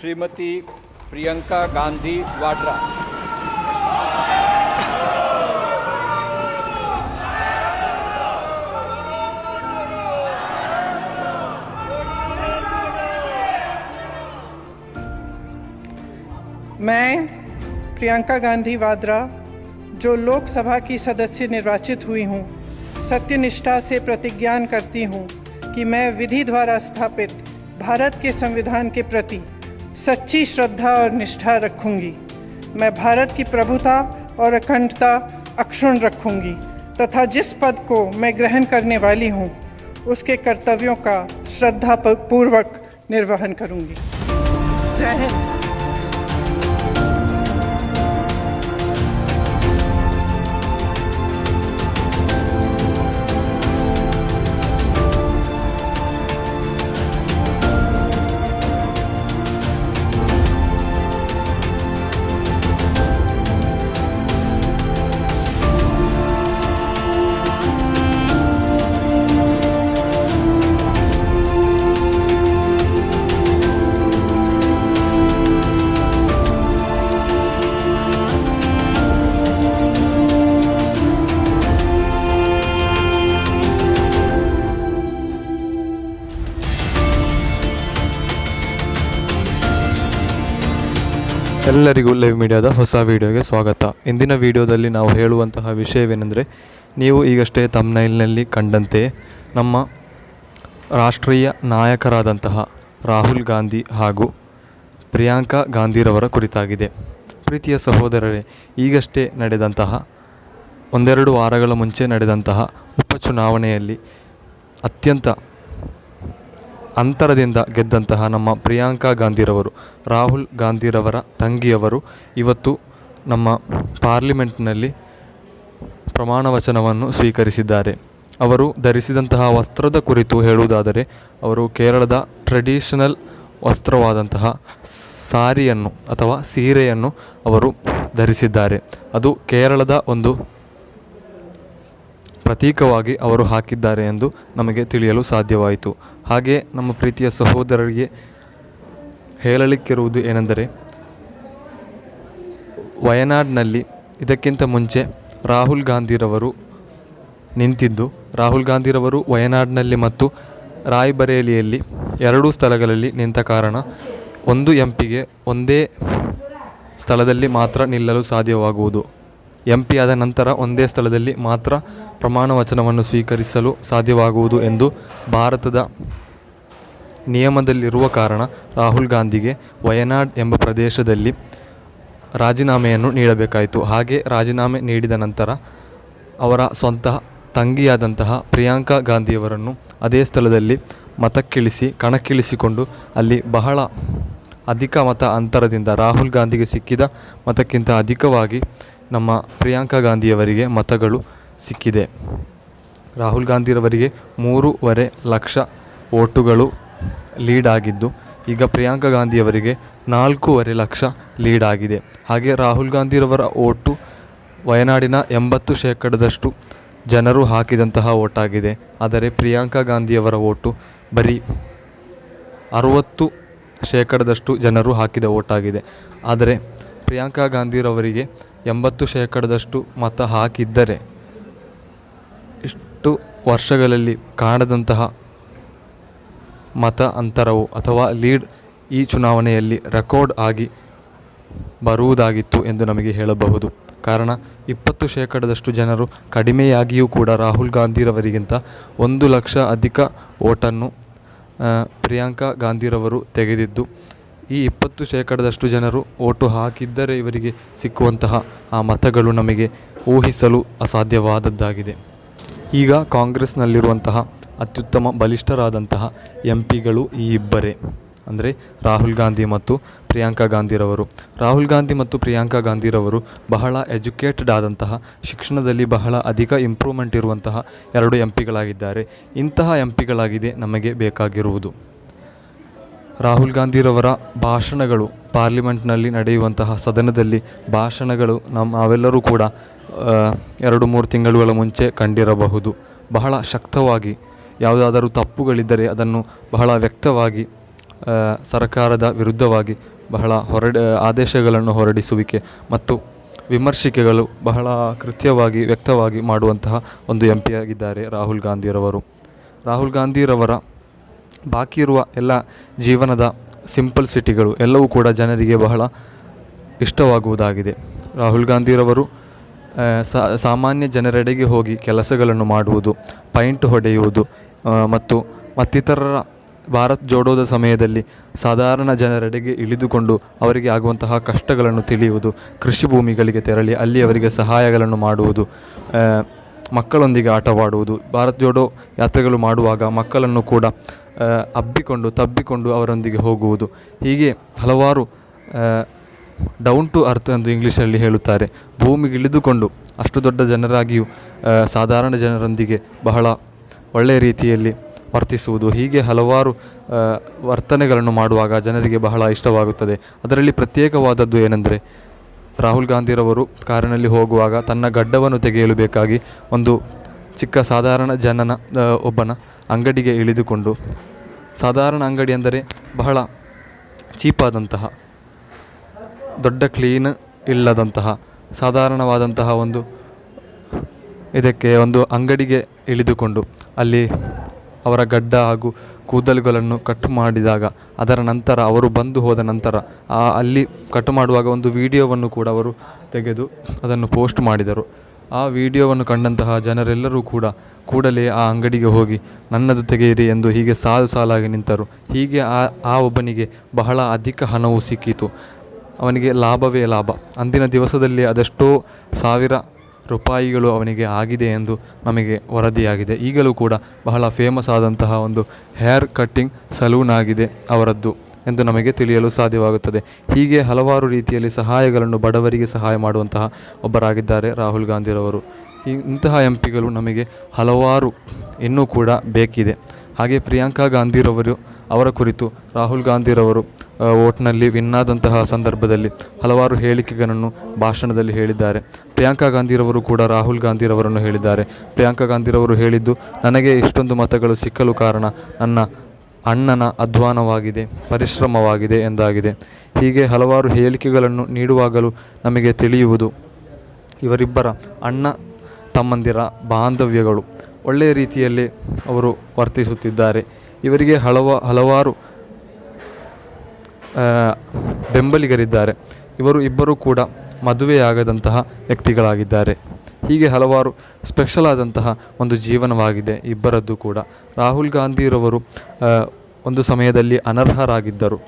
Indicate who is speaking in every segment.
Speaker 1: श्रीमती प्रियंका गांधी वाड्रा।
Speaker 2: मैं प्रियंका गांधी वाद्रा जो लोकसभा की सदस्य निर्वाचित हुई हूँ, सत्यनिष्ठा से प्रतिज्ञान करती हूँ कि मैं विधि द्वारा स्थापित भारत के संविधान के प्रति सच्ची श्रद्धा और निष्ठा रखूँगी। मैं भारत की प्रभुता और अखंडता अक्षुण रखूँगी, तथा जिस पद को मैं ग्रहण करने वाली हूँ, उसके कर्तव्यों का श्रद्धा पूर्वक निर्वहन करूँगी। जय हिंद
Speaker 3: ಎಲ್ಲರಿಗೂ ಲೈವ್ ಮೀಡಿಯಾದ ಹೊಸ ವಿಡಿಯೋಗೆ ಸ್ವಾಗತ. ಇಂದಿನ ವಿಡಿಯೋದಲ್ಲಿ ನಾವು ಹೇಳುವಂತಹ ವಿಷಯವೇನೆಂದರೆ, ನೀವು ಈಗಷ್ಟೇ ತಮ್ನೈಲ್ನಲ್ಲಿ ಕಂಡಂತೆ ನಮ್ಮ ರಾಷ್ಟ್ರೀಯ ನಾಯಕರಾದಂತಹ ರಾಹುಲ್ ಗಾಂಧಿ ಹಾಗೂ ಪ್ರಿಯಾಂಕಾ ಗಾಂಧಿರವರ ಕುರಿತಾಗಿದೆ. ಪ್ರೀತಿಯ ಸಹೋದರರೇ, ಈಗಷ್ಟೇ ನಡೆದಂತಹ, ಒಂದೆರಡು ವಾರಗಳ ಮುಂಚೆ ನಡೆದಂತಹ ಉಪಚುನಾವಣೆಯಲ್ಲಿ ಅತ್ಯಂತ ಅಂತರದಿಂದ ಗೆದ್ದಂತಹ ನಮ್ಮ ಪ್ರಿಯಾಂಕಾ ಗಾಂಧಿರವರು, ರಾಹುಲ್ ಗಾಂಧಿರವರ ತಂಗಿಯವರು ಇವತ್ತು ನಮ್ಮ ಪಾರ್ಲಿಮೆಂಟ್ನಲ್ಲಿ ಪ್ರಮಾಣ ವಚನವನ್ನು ಸ್ವೀಕರಿಸಿದ್ದಾರೆ. ಅವರು ಧರಿಸಿದಂತಹ ವಸ್ತ್ರದ ಕುರಿತು ಹೇಳುವುದಾದರೆ, ಅವರು ಕೇರಳದ ಟ್ರೆಡಿಷನಲ್ ವಸ್ತ್ರವಾದಂತಹ ಸಾರಿಯನ್ನು ಅಥವಾ ಸೀರೆಯನ್ನು ಅವರು ಧರಿಸಿದ್ದಾರೆ. ಅದು ಕೇರಳದ ಒಂದು ಪ್ರತೀಕವಾಗಿ ಅವರು ಹಾಕಿದ್ದಾರೆ ಎಂದು ನಮಗೆ ತಿಳಿಯಲು ಸಾಧ್ಯವಾಯಿತು. ಹಾಗೆ ನಮ್ಮ ಪ್ರೀತಿಯ ಸಹೋದರರಿಗೆ ಹೇಳಲಿಕ್ಕಿರುವುದು ಏನೆಂದರೆ, ವಯನಾಡ್ನಲ್ಲಿ ಇದಕ್ಕಿಂತ ಮುಂಚೆ ರಾಹುಲ್ ಗಾಂಧಿರವರು ನಿಂತಿದ್ದು, ರಾಹುಲ್ ಗಾಂಧಿರವರು ವಯನಾಡ್ನಲ್ಲಿ ಮತ್ತು ರಾಯ್ಬರೇಲಿಯಲ್ಲಿ ಎರಡೂ ಸ್ಥಳಗಳಲ್ಲಿ ನಿಂತ ಕಾರಣ ಒಂದು ಎಂಪಿಗೆ ಒಂದೇ ಸ್ಥಳದಲ್ಲಿ ಮಾತ್ರ ನಿಲ್ಲಲು ಸಾಧ್ಯವಾಗುವುದು. ಎಂ ಪಿ ಆದ ನಂತರ ಒಂದೇ ಸ್ಥಳದಲ್ಲಿ ಮಾತ್ರ ಪ್ರಮಾಣ ವಚನವನ್ನು ಸ್ವೀಕರಿಸಲು ಸಾಧ್ಯವಾಗುವುದು ಎಂದು ಭಾರತದ ನಿಯಮದಲ್ಲಿರುವ ಕಾರಣ ರಾಹುಲ್ ಗಾಂಧಿಗೆ ವಯನಾಡ್ ಎಂಬ ಪ್ರದೇಶದಲ್ಲಿ ರಾಜೀನಾಮೆಯನ್ನು ನೀಡಬೇಕಾಯಿತು. ಹಾಗೆ ರಾಜೀನಾಮೆ ನೀಡಿದ ನಂತರ ಅವರ ಸ್ವಂತ ತಂಗಿಯಾದಂತಹ ಪ್ರಿಯಾಂಕಾ ಗಾಂಧಿಯವರನ್ನು ಅದೇ ಸ್ಥಳದಲ್ಲಿ ಮತಕ್ಕಿಳಿಸಿ ಕಣಕ್ಕಿಳಿಸಿಕೊಂಡು ಅಲ್ಲಿ ಬಹಳ ಅಧಿಕ ಮತ ಅಂತರದಿಂದ ರಾಹುಲ್ ಗಾಂಧಿಗೆ ಸಿಕ್ಕಿದ ಮತಕ್ಕಿಂತ ಅಧಿಕವಾಗಿ ನಮ್ಮ ಪ್ರಿಯಾಂಕಾ ಗಾಂಧಿಯವರಿಗೆ ಮತಗಳು ಸಿಕ್ಕಿದೆ. ರಾಹುಲ್ ಗಾಂಧಿಯವರಿಗೆ ಮೂರುವರೆ ಲಕ್ಷ ಓಟುಗಳು ಲೀಡ್ ಆಗಿದ್ದು, ಈಗ ಪ್ರಿಯಾಂಕಾ ಗಾಂಧಿಯವರಿಗೆ ನಾಲ್ಕೂವರೆ ಲಕ್ಷ ಲೀಡ್ ಆಗಿದೆ. ಹಾಗೆ ರಾಹುಲ್ ಗಾಂಧಿಯವರ ಓಟು ವಯನಾಡಿನ ಎಂಬತ್ತು ಶೇಕಡದಷ್ಟು ಜನರು ಹಾಕಿದಂತಹ ಓಟಾಗಿದೆ ಆದರೆ ಪ್ರಿಯಾಂಕಾ ಗಾಂಧಿಯವರ ಓಟು ಬರೀ ಅರುವತ್ತು ಶೇಕಡದಷ್ಟು ಜನರು ಹಾಕಿದ ಓಟಾಗಿದೆ ಆದರೆ ಪ್ರಿಯಾಂಕಾ ಗಾಂಧಿರವರಿಗೆ ಎಂಬತ್ತು ಶೇಕಡದಷ್ಟು ಮತ ಹಾಕಿದ್ದರೆ ಇಷ್ಟು ವರ್ಷಗಳಲ್ಲಿ ಕಾಣದಂತಹ ಮತ ಅಂತರವು ಅಥವಾ ಲೀಡ್ ಈ ಚುನಾವಣೆಯಲ್ಲಿ ರೆಕಾರ್ಡ್ ಆಗಿ ಬರುವುದಾಗಿತ್ತು ಎಂದು ನಮಗೆ ಹೇಳಬಹುದು. ಕಾರಣ, ಇಪ್ಪತ್ತು ಶೇಕಡದಷ್ಟು ಜನರು ಕಡಿಮೆಯಾಗಿಯೂ ಕೂಡ ರಾಹುಲ್ ಗಾಂಧಿರವರಿಗಿಂತ ಒಂದು ಲಕ್ಷ ಅಧಿಕ ಓಟನ್ನು ಪ್ರಿಯಾಂಕಾ ಗಾಂಧಿರವರು ತೆಗೆದಿದ್ದು ಈ ಇಪ್ಪತ್ತು ಶೇಕಡದಷ್ಟು ಜನರು ಓಟು ಹಾಕಿದ್ದರೆ ಇವರಿಗೆ ಸಿಕ್ಕುವಂತಹ ಆ ಮತಗಳು ನಮಗೆ ಊಹಿಸಲು ಅಸಾಧ್ಯವಾದದ್ದಾಗಿದೆ. ಈಗ ಕಾಂಗ್ರೆಸ್ನಲ್ಲಿರುವಂತಹ ಅತ್ಯುತ್ತಮ ಬಲಿಷ್ಠರಾದಂತಹ ಎಂ ಪಿಗಳು ಈ ಇಬ್ಬರೇ. ಅಂದರೆ ರಾಹುಲ್ ಗಾಂಧಿ ಮತ್ತು ಪ್ರಿಯಾಂಕಾ ಗಾಂಧಿರವರು. ರಾಹುಲ್ ಗಾಂಧಿ ಮತ್ತು ಪ್ರಿಯಾಂಕಾ ಗಾಂಧಿರವರು ಬಹಳ ಎಜುಕೇಟೆಡ್ ಆದಂತಹ, ಶಿಕ್ಷಣದಲ್ಲಿ ಬಹಳ ಅಧಿಕ ಇಂಪ್ರೂವ್ಮೆಂಟ್ ಇರುವಂತಹ ಎರಡು ಎಂ ಪಿಗಳಾಗಿದ್ದಾರೆ ಇಂತಹ ಎಂ ಪಿಗಳಾಗಿದೆ ನಮಗೆ ಬೇಕಾಗಿರುವುದು. ರಾಹುಲ್ ಗಾಂಧಿರವರ ಭಾಷಣಗಳು ಪಾರ್ಲಿಮೆಂಟ್ನಲ್ಲಿ ನಡೆಯುವಂತಹ ಸದನದಲ್ಲಿ ಭಾಷಣಗಳು ನಮ್ಮ ನಾವೆಲ್ಲರೂ ಕೂಡ ಎರಡು ಮೂರು ತಿಂಗಳುಗಳ ಮುಂಚೆ ಕಂಡಿರಬಹುದು. ಬಹಳ ಶಕ್ತವಾಗಿ ಯಾವುದಾದರೂ ತಪ್ಪುಗಳಿದ್ದರೆ ಅದನ್ನು ಬಹಳ ವ್ಯಕ್ತವಾಗಿ ಸರ್ಕಾರದ ವಿರುದ್ಧವಾಗಿ ಬಹಳ ಹೊರಡ, ಆದೇಶಗಳನ್ನು ಹೊರಡಿಸುವಿಕೆ ಮತ್ತು ವಿಮರ್ಶಿಕೆಗಳು ಬಹಳ ಕೃತ್ಯವಾಗಿ ವ್ಯಕ್ತವಾಗಿ ಮಾಡುವಂತಹ ಒಂದು ಎಂ ಪಿ ಆಗಿದ್ದಾರೆ ರಾಹುಲ್ ಗಾಂಧಿರವರು. ರಾಹುಲ್ ಗಾಂಧಿರವರ ಬಾಕಿ ಇರುವ ಎಲ್ಲ ಜೀವನದ ಸಿಂಪಲ್ ಸಿಟಿಗಳು ಎಲ್ಲವೂ ಕೂಡ ಜನರಿಗೆ ಬಹಳ ಇಷ್ಟವಾಗುವುದಾಗಿದೆ. ರಾಹುಲ್ ಸಾ- ಸಾಮಾನ್ಯ ಜನರೆಡೆಗೆ ಹೋಗಿ ಕೆಲಸಗಳನ್ನು ಮಾಡುವುದು, ಪೈಂಟ್ ಹೊಡೆಯುವುದು ಮತ್ತು ಮತ್ತಿತರರ ಭಾರತ್ ಜೋಡೋದ ಸಮಯದಲ್ಲಿ ಸಾಧಾರಣ ಜನರೆಡೆಗೆ ಇಳಿದುಕೊಂಡು ಅವರಿಗೆ ಆಗುವಂತಹ ಕಷ್ಟಗಳನ್ನು ತಿಳಿಯುವುದು, ಕೃಷಿ ಭೂಮಿಗಳಿಗೆ ತೆರಳಿ ಅಲ್ಲಿ ಅವರಿಗೆ ಸಹಾಯಗಳನ್ನು ಮಾಡುವುದು ಮಕ್ಕಳೊಂದಿಗೆ ಆಟವಾಡುವುದು, ಭಾರತ್ ಜೋಡೋ ಯಾತ್ರೆಗಳು ಮಾಡುವಾಗ ಮಕ್ಕಳನ್ನು ಕೂಡ ಅಬ್ಬಿಕೊಂಡು, ತಬ್ಬಿಕೊಂಡು ಅವರೊಂದಿಗೆ ಹೋಗುವುದು. ಹೀಗೆ ಹಲವಾರು ಡೌನ್ ಟು ಅರ್ತ್ ಎಂದು ಇಂಗ್ಲೀಷಲ್ಲಿ ಹೇಳುತ್ತಾರೆ. ಭೂಮಿಗೆ ಇಳಿದುಕೊಂಡು ಅಷ್ಟು ದೊಡ್ಡ ಜನರಾಗಿಯೂ ಸಾಧಾರಣ ಜನರೊಂದಿಗೆ ಬಹಳ ಒಳ್ಳೆಯ ರೀತಿಯಲ್ಲಿ ವರ್ತಿಸುವುದು. ಹೀಗೆ ಹಲವಾರು ವರ್ತನೆಗಳನ್ನು ಮಾಡುವಾಗ ಜನರಿಗೆ ಬಹಳ ಇಷ್ಟವಾಗುತ್ತದೆ. ಅದರಲ್ಲಿ ಪ್ರತ್ಯೇಕವಾದದ್ದು ಏನೆಂದರೆ, ರಾಹುಲ್ ಗಾಂಧಿರವರು ಕಾರಿನಲ್ಲಿ ಹೋಗುವಾಗ ತನ್ನ ಗಡ್ಡವನ್ನು ತೆಗೆಯಲು ಬೇಕಾಗಿ ಒಂದು ಚಿಕ್ಕ ಸಾಧಾರಣ ಜನನ ಒಬ್ಬನ ಅಂಗಡಿಗೆ ಇಳಿದುಕೊಂಡು, ಸಾಧಾರಣ ಅಂಗಡಿ ಅಂದರೆ ಬಹಳ ಚೀಪಾದಂತಹ, ದೊಡ್ಡ ಕ್ಲೀನ್ ಇಲ್ಲದಂತಹ, ಸಾಧಾರಣವಾದಂತಹ ಒಂದು ಇದಕ್ಕೆ ಒಂದು ಅಂಗಡಿಗೆ ಇಳಿದುಕೊಂಡು, ಅಲ್ಲಿ ಅವರ ಗಡ್ಡ ಹಾಗೂ ಕೂದಲುಗಳನ್ನು ಕಟ್ ಮಾಡಿದಾಗ, ಅದರ ನಂತರ ಅವರು ಬಂದು ಹೋದ ನಂತರ, ಆ ಅಲ್ಲಿ ಕಟ್ ಮಾಡುವಾಗ ಒಂದು ವಿಡಿಯೋವನ್ನು ಕೂಡ ಅವರು ತೆಗೆದು ಅದನ್ನು ಪೋಸ್ಟ್ ಮಾಡಿದರು. ಆ ವಿಡಿಯೋವನ್ನು ಕಂಡಂತಹ ಜನರೆಲ್ಲರೂ ಕೂಡ ಕೂಡಲೇ ಆ ಅಂಗಡಿಗೆ ಹೋಗಿ, ನನ್ನದು ತೆಗೆಯಿರಿ ಎಂದು ಹೀಗೆ ಸಾಲು ಸಾಲಾಗಿ ನಿಂತರು. ಹೀಗೆ ಆ ಆ ಒಬ್ಬನಿಗೆ ಬಹಳ ಅಧಿಕ ಹಣವು ಸಿಕ್ಕಿತು. ಅವನಿಗೆ ಲಾಭವೇ ಲಾಭ. ಅಂದಿನ ದಿವಸದಲ್ಲಿ ಅದೆಷ್ಟೋ ಸಾವಿರ ರೂಪಾಯಿಗಳು ಅವನಿಗೆ ಆಗಿದೆ ಎಂದು ನಮಗೆ ವರದಿಯಾಗಿದೆ. ಈಗಲೂ ಕೂಡ ಬಹಳ ಫೇಮಸ್ ಆದಂತಹ ಒಂದು ಹೇರ್ ಕಟ್ಟಿಂಗ್ ಸಲೂನ್ ಆಗಿದೆ ಅವರದ್ದು. ಎಂದು ನಮಗೆ ತಿಳಿಯಲು ಸಾಧ್ಯವಾಗುತ್ತದೆ. ಹೀಗೆ ಹಲವಾರು ರೀತಿಯಲ್ಲಿ ಸಹಾಯಗಳನ್ನು ಬಡವರಿಗೆ ಸಹಾಯ ಮಾಡುವಂತಹ ಒಬ್ಬರಾಗಿದ್ದಾರೆ ರಾಹುಲ್ ಗಾಂಧಿರವರು. ಇಂತಹ ಎಂ ಪಿಗಳು ನಮಗೆ ಹಲವಾರು ಇನ್ನೂ ಕೂಡ ಬೇಕಿದೆ. ಹಾಗೆ ಪ್ರಿಯಾಂಕಾ ಗಾಂಧಿರವರು, ಅವರ ಕುರಿತು ರಾಹುಲ್ ಗಾಂಧಿರವರು ಓಟ್ನಲ್ಲಿ ವೋಟ್ನಲ್ಲಿ ವಿನ್ ಆದಂತಹ ಸಂದರ್ಭದಲ್ಲಿ ಹಲವಾರು ಹೇಳಿಕೆಗಳನ್ನು ಭಾಷಣದಲ್ಲಿ ಹೇಳಿದ್ದಾರೆ. ಪ್ರಿಯಾಂಕಾ ಗಾಂಧಿರವರು ಕೂಡ ರಾಹುಲ್ ಗಾಂಧಿರವರನ್ನು ಹೇಳಿದ್ದಾರೆ. ಪ್ರಿಯಾಂಕಾ ಗಾಂಧಿರವರು ಹೇಳಿದ್ದು, ನನಗೆ ಇಷ್ಟೊಂದು ಮತಗಳು ಸಿಕ್ಕಲು ಕಾರಣ ನನ್ನ ಅಣ್ಣನ ಅಧ್ವಾನವಾಗಿದೆ, ಪರಿಶ್ರಮವಾಗಿದೆ ಎಂದಾಗಿದೆ. ಹೀಗೆ ಹಲವಾರು ಹೇಳಿಕೆಗಳನ್ನು ನೀಡುವಾಗಲೂ ನಮಗೆ ತಿಳಿಯುವುದು. ಇವರಿಬ್ಬರ ಅಣ್ಣ ತಮ್ಮಂದಿರ ಬಾಂಧವ್ಯಗಳು ಒಳ್ಳೆಯ ರೀತಿಯಲ್ಲಿ ಅವರು ವರ್ತಿಸುತ್ತಿದ್ದಾರೆ. ಇವರಿಗೆ ಹಲವ, ಹಲವಾರು ಬೆಂಬಲಿಗರಿದ್ದಾರೆ. ಇವರು ಇಬ್ಬರೂ ಕೂಡ ಮದುವೆಯಾಗದಂತಹ ವ್ಯಕ್ತಿಗಳಾಗಿದ್ದಾರೆ. ಹೀಗೆ ಹಲವಾರು ಸ್ಪೆಷಲ್ ಆದಂತಹ ಒಂದು ಜೀವನವಾಗಿದೆ ಇಬ್ಬರದ್ದು ಕೂಡ. ರಾಹುಲ್ ಗಾಂಧಿರವರು ಒಂದು ಸಮಯದಲ್ಲಿ ಅನರ್ಹರಾಗಿದ್ದರು.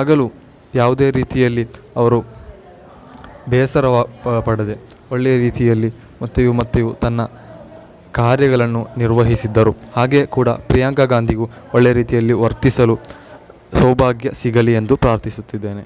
Speaker 3: ಆಗಲೂ ಯಾವುದೇ ರೀತಿಯಲ್ಲಿ ಅವರು ಬೇಸರವ ಪಡದೆ ಒಳ್ಳೆಯ ರೀತಿಯಲ್ಲಿ ಮತ್ತೆಯೂ ಮತ್ತೆಯೂ ತನ್ನ ಕಾರ್ಯಗಳನ್ನು ನಿರ್ವಹಿಸಿದ್ದರು. ಹಾಗೆ ಕೂಡ ಪ್ರಿಯಾಂಕಾ ಗಾಂಧಿಗೂ ಒಳ್ಳೆಯ ರೀತಿಯಲ್ಲಿ ವರ್ತಿಸಲು ಸೌಭಾಗ್ಯ ಸಿಗಲಿ ಎಂದು ಪ್ರಾರ್ಥಿಸುತ್ತಿದ್ದೇನೆ.